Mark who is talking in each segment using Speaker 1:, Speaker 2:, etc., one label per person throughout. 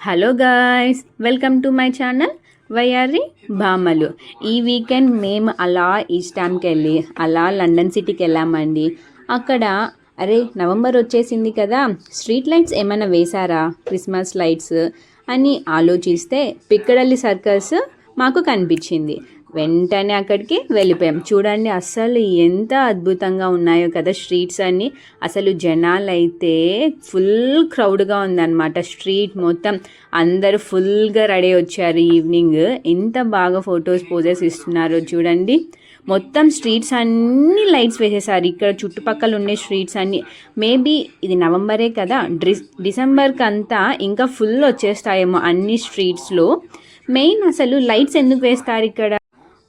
Speaker 1: Hello guys welcome to my channel వైఆర్రి బామలు ఈ weekend మేము అలా ఈస్టామ్కి వెళ్ళి అలా లండన్ సిటీకి వెళ్ళామండి. అక్కడ అరే నవంబర్ వచ్చేసింది కదా. స్ట్రీట్ లైట్స్ ఏమైనా వేశారా? క్రిస్మస్ లైట్స్ అని ఆలోచిస్తే పిక్కడల్లి సర్కస్ మాకు కనిపించింది. వెంటనే అక్కడికి వెళ్ళిపోయాం. చూడండి అసలు ఎంత అద్భుతంగా ఉన్నాయో కదా స్ట్రీట్స్ అన్నీ. అసలు జనాలు అయితే ఫుల్ క్రౌడ్గా ఉందన్నమాట స్ట్రీట్ మొత్తం. అందరూ ఫుల్గా రెడీ వచ్చారు ఈవినింగ్. ఎంత బాగా ఫొటోస్ పోజెస్ ఇస్తున్నారో చూడండి. మొత్తం స్ట్రీట్స్ అన్ని లైట్స్ వేసేసారు. ఇక్కడ చుట్టుపక్కల ఉండే స్ట్రీట్స్ అన్ని. మేబీ ఇది నవంబరే కదా? డిస్ డిసెంబర్కి అంతా ఇంకా ఫుల్ వచ్చేస్తాయేమో అన్ని స్ట్రీట్స్లో. మెయిన్ అసలు లైట్స్ ఎందుకు వేస్తారు ఇక్కడ?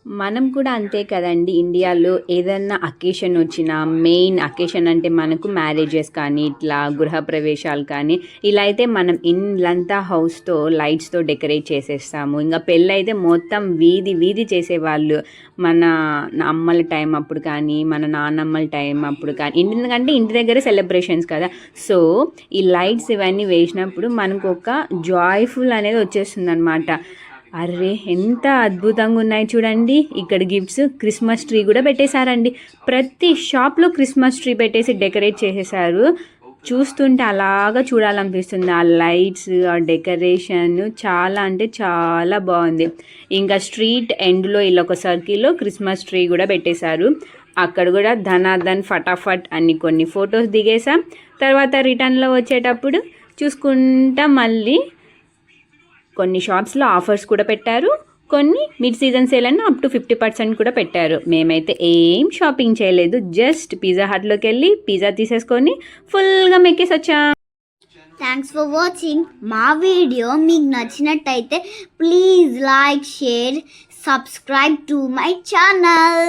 Speaker 1: మనం కూడా అంతే కదండి. ఇండియాలో ఏదన్నా అకేషన్ వచ్చినా మెయిన్ అకేషన్ అంటే మనకు మ్యారేజెస్ కానీ ఇట్లా గృహప్రవేశాలు కానీ ఇలా అయితే మనం ఇల్లంతా హౌస్తో లైట్స్తో డెకరేట్ చేసేస్తాము. ఇంకా పెళ్ళి అయితే మొత్తం వీధి వీధి చేసేవాళ్ళు. మన అమ్మల టైం అప్పుడు కానీ మన నాన్నమ్మల టైం అప్పుడు కానీ ఎందుకంటే ఇంటి దగ్గర సెలబ్రేషన్స్ కదా. సో ఈ లైట్స్ ఇవన్నీ వేసినప్పుడు మనకు ఒక జాయ్ఫుల్ అనేది వచ్చేస్తుంది అనమాట అరే ఎంత అద్భుతంగా ఉన్నాయి చూడండి. ఇక్కడ గిఫ్ట్స్ క్రిస్మస్ ట్రీ కూడా పెట్టేశారండి. ప్రతి షాప్లో క్రిస్మస్ ట్రీ పెట్టేసి డెకరేట్ చేసేసారు చూస్తుంటే అలాగా చూడాలనిపిస్తుంది. ఆ లైట్స్ ఆ డెకరేషన్ చాలా అంటే చాలా బాగుంది. ఇంకా స్ట్రీట్ ఎండ్లో ఇలా ఒక సర్కిల్లో క్రిస్మస్ ట్రీ కూడా పెట్టేశారు. అక్కడ కూడా ధనాధన్ ఫటాఫట్ అన్ని కొన్ని ఫొటోస్ దిగేసాం తర్వాత రిటర్న్లో వచ్చేటప్పుడు చూసుకుంటా మళ్ళీ కొన్ని షాప్స్లో ఆఫర్స్ కూడా పెట్టారు. కొన్ని మిడ్ సీజన్ సేల్ అన్న అప్ టు ఫిఫ్టీ పర్సెంట్ కూడా పెట్టారు. మేమైతే ఏం షాపింగ్ చేయలేదు. జస్ట్ పిజ్జా హట్లోకి వెళ్ళి పిజ్జా తీసేసుకొని ఫుల్గా మెక్కేసి వచ్చాం
Speaker 2: థ్యాంక్స్ ఫర్ వాచింగ్ మా వీడియో మీకు నచ్చినట్టయితే please like share subscribe to my channel.